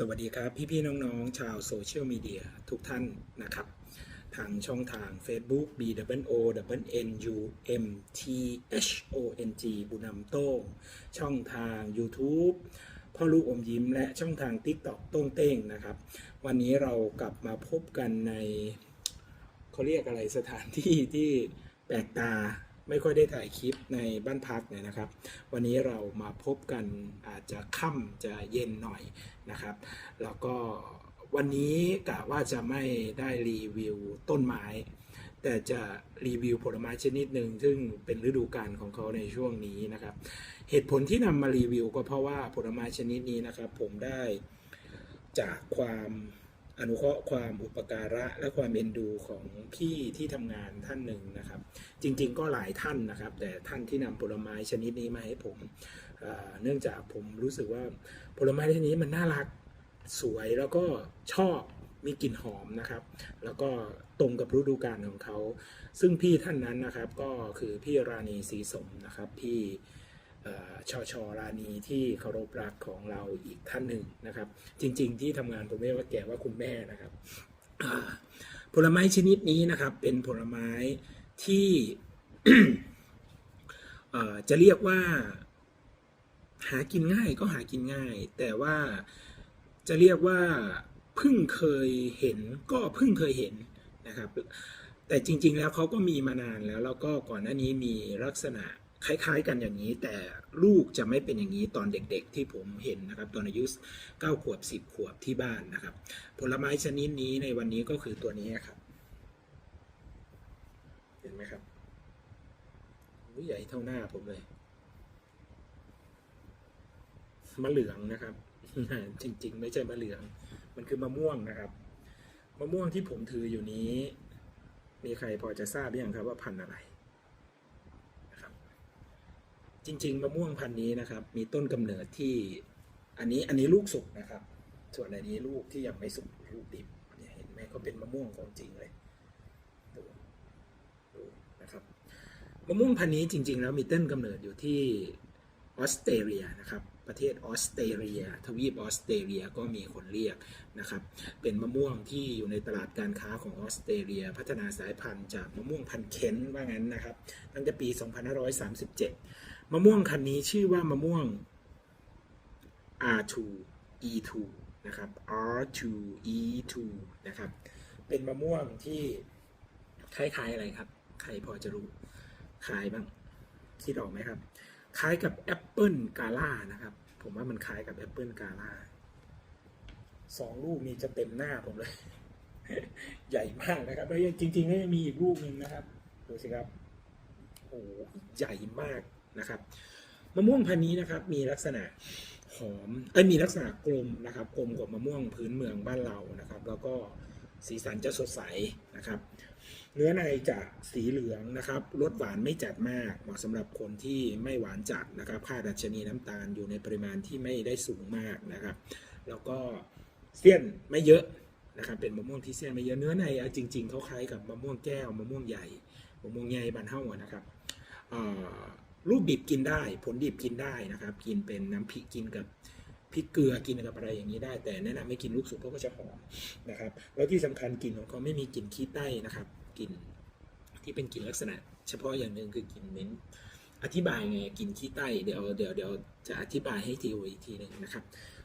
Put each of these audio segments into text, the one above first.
สวัสดีครับพี่ๆน้องๆ ชาวโซเชียลมีเดียทุกท่านนะครับ ทางช่องทาง Facebook B W O W N U M T H O N G บุญนำโต้งช่องทาง YouTube พ่อลูกอมยิ้มและช่องทาง TikTok โต้งเต้งนะครับ วันนี้เรากลับมาพบกันในเขาเรียกอะไรสถานที่ที่แปลกตา ไม่ค่อยได้ถ่ายคลิปในบ้านพักเนี่ยนะครับ วันนี้เรามาพบกันอาจจะค่ำจะเย็นหน่อยนะครับ แล้วก็วันนี้กะว่าจะไม่ได้รีวิวต้นไม้ แต่จะรีวิวผลไม้ชนิดหนึ่งซึ่งเป็นฤดูกาลของเขาในช่วงนี้นะครับ เหตุผลที่นำมารีวิวก็เพราะว่าผลไม้ชนิดนี้นะครับ ผมได้จากความ อนุเคราะห์ความอุปการะและความเอ็นดูของพี่ที่ทำงานท่านหนึ่งนะครับ จริงๆก็หลายท่านนะครับ แต่ท่านที่นำผลไม้ชนิดนี้มาให้ผมเนื่องจากผมรู้สึกว่าผลไม้ชนิดนี้มันน่ารักสวยแล้วก็ชอบมีกลิ่นหอมนะครับ แล้วก็ตรงกับฤดูกาลของเขา ซึ่งพี่ท่านนั้นนะครับก็คือพี่ราณีศรีสมนะครับพี่ ชอชอราณีที่เคารพรักของเราอีกท่านหนึ่งนะครับ จริง ๆ ที่ทำงานผมเรียกว่าแกว่าคุณแม่นะครับผลไม้ชนิดนี้นะครับเป็นผลไม้ที่จะเรียกว่า หากินง่ายก็หากินง่าย แต่ว่าจะเรียกว่าเพิ่งเคยเห็นก็เพิ่งเคยเห็นนะครับ แต่จริง ๆ แล้วเขาก็มีมานานแล้วแล้วก็ก่อนหน้านี้มีลักษณะ คล้ายๆกันอย่างนี้ แต่ลูกจะไม่เป็นอย่างนี้ตอนเด็กๆ ที่ผมเห็นนะครับ ตอนอายุ 9 ขวบ 10 ขวบที่บ้านนะครับ ผลไม้ชนิดนี้ในวันนี้ก็คือตัวนี้ครับ เห็นไหมครับใหญ่เท่าหน้าผมเลยมะเหลืองนะครับ จริงๆ ไม่ใช่มะเหลือง มันคือมะม่วงนะครับ มะม่วงที่ผมถืออยู่นี้ มีใครพอจะทราบหรือยังครับว่าพันธุ์อะไร จริง ๆ มะม่วงพันธุ์นี้นะครับ มีต้นกำเนิดที่อันนี้อันนี้ลูกสุกนะครับ ส่วนอันนี้ลูกที่ยังไม่สุกลูกดิบเนี่ยเห็นไหมก็เป็นมะม่วงของจริงเลยดูดูนะครับมะม่วงพันธุ์นี้จริง ๆ แล้วมีต้นกำเนิดอยู่ที่ออสเตรเลียนะครับ ประเทศออสเตรเลีย ทวีปออสเตรเลียก็มีคนเรียกนะครับ เป็นมะม่วงที่อยู่ในตลาดการค้าของออสเตรเลีย พัฒนาสายพันธุ์จากมะม่วงพันธุ์เคนว่างั้นนะครับ ตั้งแต่ปี 2537 มะม่วงคันนี้ชื่อว่ามะม่วง R2 E2 นะครับ R2 E2 นะครับ เป็นมะม่วงที่คล้ายๆอะไรครับ ใครพอจะรู้คล้ายบ้าง คิดออกไหมครับ คล้ายกับแอปเปิลกาล่านะครับ ผมว่ามันคล้ายกับแอปเปิลกาล่าสองลูกนี้จะเต็มหน้าผมเลย ใหญ่มากนะครับแล้วจริงๆก็ยังมีอีกลูกหนึ่งนะครับ ดูสิครับ โอ้โหใหญ่มาก นะครับมะม่วงพันธุ์นี้นะครับมีลักษณะหอมเอ้ยมีลักษณะกลมนะครับกลมกว่ามะม่วงพื้นเมืองบ้านเรานะครับ แล้วก็สีสันจะสดใสนะครับ เนื้อในจะสีเหลืองนะครับรสหวานไม่จัดมากเหมาะสำหรับคนที่ไม่หวานจัดนะครับค่าดัชนีน้ำตาลอยู่ในปริมาณที่ไม่ได้สูงมากนะครับ แล้วก็เสี้ยนไม่เยอะนะครับเป็นมะม่วงที่เสี้ยนไม่เยอะเนื้อในอจริง ๆเขาคล้ายกับมะม่วงแก้วมะม่วงใหญ่มะม่วงใหญ่บานเท่าอะนะครับอ่อ ลูกดิบกินได้ ผลดิบกินได้นะครับ กินเป็นน้ำพริกกินกับพริกเกลือกินกับอะไรอย่างนี้ได้ แต่แนะนำไม่กินลูกสุกเพราะก็จะหอมนะครับ แล้วที่สำคัญกลิ่นของเขาไม่มีกลิ่นขี้ไต้นะครับกลิ่นที่เป็นกลิ่นลักษณะ เฉพาะอย่างหนึ่งคือกลิ่นเหม็นอธิบายไงกลิ่นขี้ไต้เดี๋ยวเดี๋ยวเดี๋ยวจะอธิบายให้ทีอีกทีหนึ่งนะครับ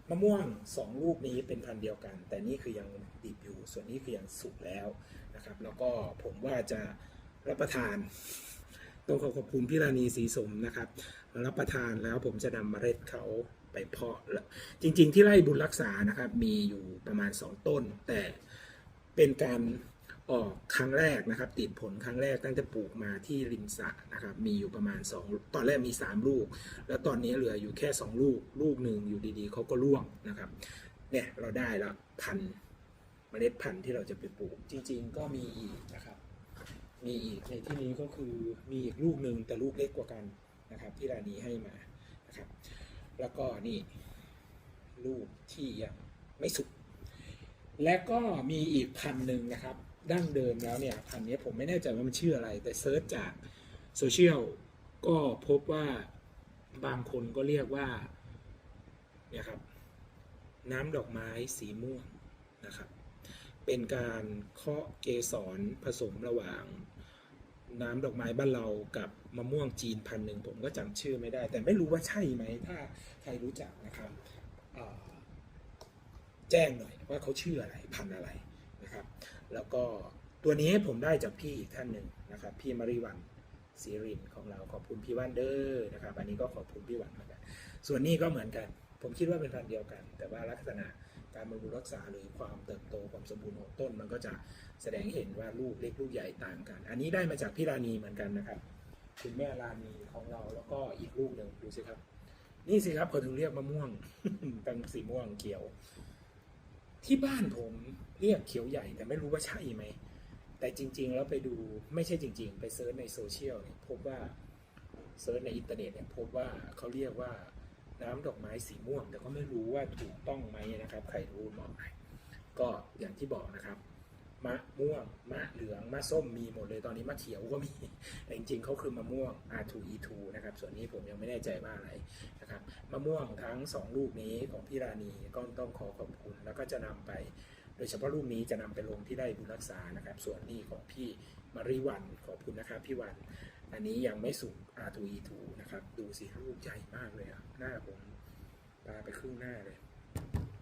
มะม่วงสองลูกนี้เป็นพันธุ์เดียวกัน แต่นี่คือยังดิบอยู่ ส่วนนี้คือยังสุกแล้วนะครับ แล้วก็ผมว่าจะรับประทาน ต้องขอขอบคุณพี่ราณีศรีสมนะครับรับประทานแล้วผมจะนำเมล็ดเขาไปเพาะแล้วจริง ๆ ที่ไร่บุญรักษานะครับ มีอยู่ประมาณ 2 ต้น แต่เป็นการออกครั้งแรกนะครับ ติดผลครั้งแรกตั้งแต่ปลูกมาที่ริมสระนะครับ มีอยู่ประมาณ 2 ตอนแรกมี 3 ลูก แล้วตอนนี้เหลืออยู่แค่ 2 ลูก ลูกหนึ่งอยู่ดีๆเขาก็ร่วงนะครับ เนี่ยเราได้แล้วพันเมล็ดพันธุ์ที่เราจะไปปลูก จริง ๆ ก็มีอีกนะครับ มีอีกในที่นี้ก็คือมีอีกลูกหนึ่งแต่ลูกเล็กกว่ากันนะครับ ที่ร้านนี้ให้มานะครับ แล้วก็นี่ลูกที่ยังไม่สุกและก็มีอีกพันหนึ่งนะครับ ดั้งเดิมแล้วเนี่ยพันนี้ผมไม่แน่ใจว่ามันชื่ออะไร แต่เซิร์ชจากโซเชียลก็พบว่าบางคนก็เรียกว่าเนี่ยครับ น้ำดอกไม้สีม่วงนะครับ เป็นการเคาะเกสรผสมระหว่าง น้ำดอกไม้บ้านเรากับมะม่วงจีนพันหนึ่งผมก็จำชื่อไม่ได้ แต่ไม่รู้ว่าใช่ไหมถ้าใครรู้จักนะครับแจ้งหน่อยว่าเขาชื่ออะไรพันอะไรนะครับ แล้วก็ตัวนี้ผมได้จากพี่อีกท่านหนึ่งนะครับ พี่มาริวันศรีรินของเราขอบคุณพี่วันเดอร์นะครับ อันนี้ก็ขอบคุณพี่วันเหมือนกันส่วนนี้ก็เหมือนกัน ผมคิดว่าเป็นพันเดียวกัน แต่ว่าลักษณะ การบำรุงรักษาหรือความเติบโตความสมบูรณ์ของต้น มันก็จะแสดงเห็นว่าลูกเล็กลูกใหญ่ต่างกัน อันนี้ได้มาจากพี่รานีเหมือนกันนะครับคุณแม่รานีของเราแล้วก็อีกลูกหนึ่งดูสิครับ นี่สิครับเขาถึงเรียกมะม่วงตังสีม่วงเขียว ที่บ้านผมเรียกเขียวใหญ่แต่ไม่รู้ว่าใช่ไหมแต่จริง ๆ แล้วไปดูไม่ใช่จริง ๆ ไปเซิร์ชในโซเชียลพบว่าเซิร์ชในอินเทอร์เน็ตเนี่ยพบว่าเขาเรียกว่า น้ำดอกไม้สีม่วง แต่ก็ไม่รู้ว่าถูกต้องไหมนะครับ ใครรู้บอกหน่อยก็อย่างที่บอกนะครับ มะม่วง มะเหลือง มะส้มมีหมดเลยตอนนี้มะเขียวก็มีแต่จริงๆเขาคือมะม่วง R2E2 นะครับ ส่วนนี้ผมยังไม่แน่ใจว่าอะไรนะครับ มะม่วงทั้งสองลูกนี้ของพี่รานีก็ต้องขอขอบคุณ แล้วก็จะนำไป โดยเฉพาะลูกนี้จะนำไปลงที่ได้บุญรักษานะครับ ส่วนนี้ของพี่มาริวันขอบคุณนะครับพี่วัน อันนี้ยังไม่สุก R2E2 นะครับ ดูสิลูกใหญ่มากเลยอะหน้าผมปลาไปครึ่งหน้าเลย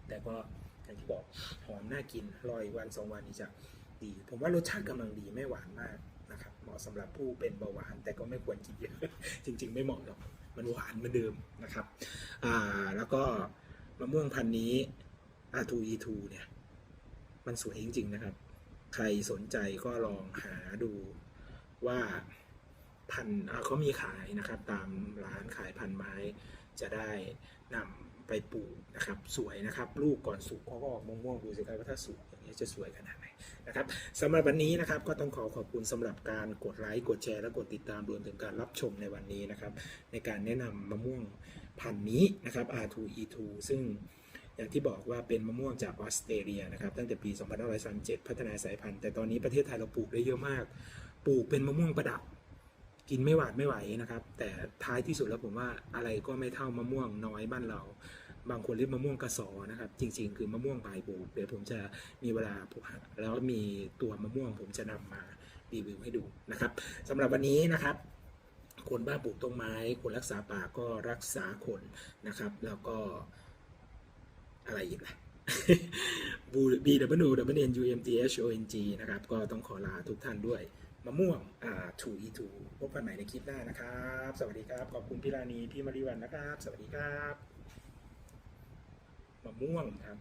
แต่ก็อย่างที่บอกหอมน่ากินรออีกวันสองวันนี้จะดี ผมว่ารสชาติกำลังดีไม่หวานมากนะครับเหมาะสำหรับผู้เป็นเบาหวาน แต่ก็ไม่ควรกินเยอะ จริง ๆ ไม่เหมาะหรอกมันหวานเหมือนเดิมนะครับอ่าแล้วก็มะม่วงพันธุ์นี้ R2E2 เนี่ยมันสวยจริง ๆ นะครับ ใครสนใจก็ลองหาดูว่า พันเขามีขายนะครับ ตามร้านขายพันไม้จะได้นำไปปลูกนะครับ สวยนะครับ ลูกก่อนสุกเขาก็ออกม่วงๆดูสิครับว่าถ้าสุกอย่างนี้จะสวยขนาดไหนนะครับสำหรับวันนี้นะครับก็ต้องขอขอบคุณสำหรับการกดไลค์กดแชร์และกดติดตามรวมถึงการรับชมในวันนี้นะครับ ในการแนะนำมะม่วงพันธุ์นี้นะครับ R2E2 ซึ่งอย่างที่บอกว่าเป็นมะม่วงจากออสเตรเลียนะครับตั้งแต่ปี 2537 พัฒนาสายพันธุ์ แต่ตอนนี้ประเทศไทยเราปลูกได้เยอะมาก ปลูกเป็นมะม่วงประดับ กินไม่หวาดไม่ไหวนะครับ แต่ท้ายที่สุดแล้วผมว่าอะไรก็ไม่เท่ามะม่วงน้อยบ้านเรา บางคนเรียกมะม่วงกระสอนะครับ จริง ๆ คือมะม่วงปลายบูเดี๋ยวผมจะมีเวลาแล้วมีตัวมะม่วงผมจะนำมารีวิวให้ดูนะครับสำหรับวันนี้นะครับ คนบ้าปลูกต้นไม้ คนรักษาป่าก็รักษาคนนะครับ แล้วก็อะไรอีกล่ะ B W W N U M T H O N G นะครับ ก็ต้องขอลาทุกท่านด้วย มะม่วงอ่า2 e 2พบกันใหม่ในคลิปหน้านะครับ สวัสดีครับ ขอบคุณพี่รานีพี่มาริวันนะครับ สวัสดีครับ มะม่วงครับ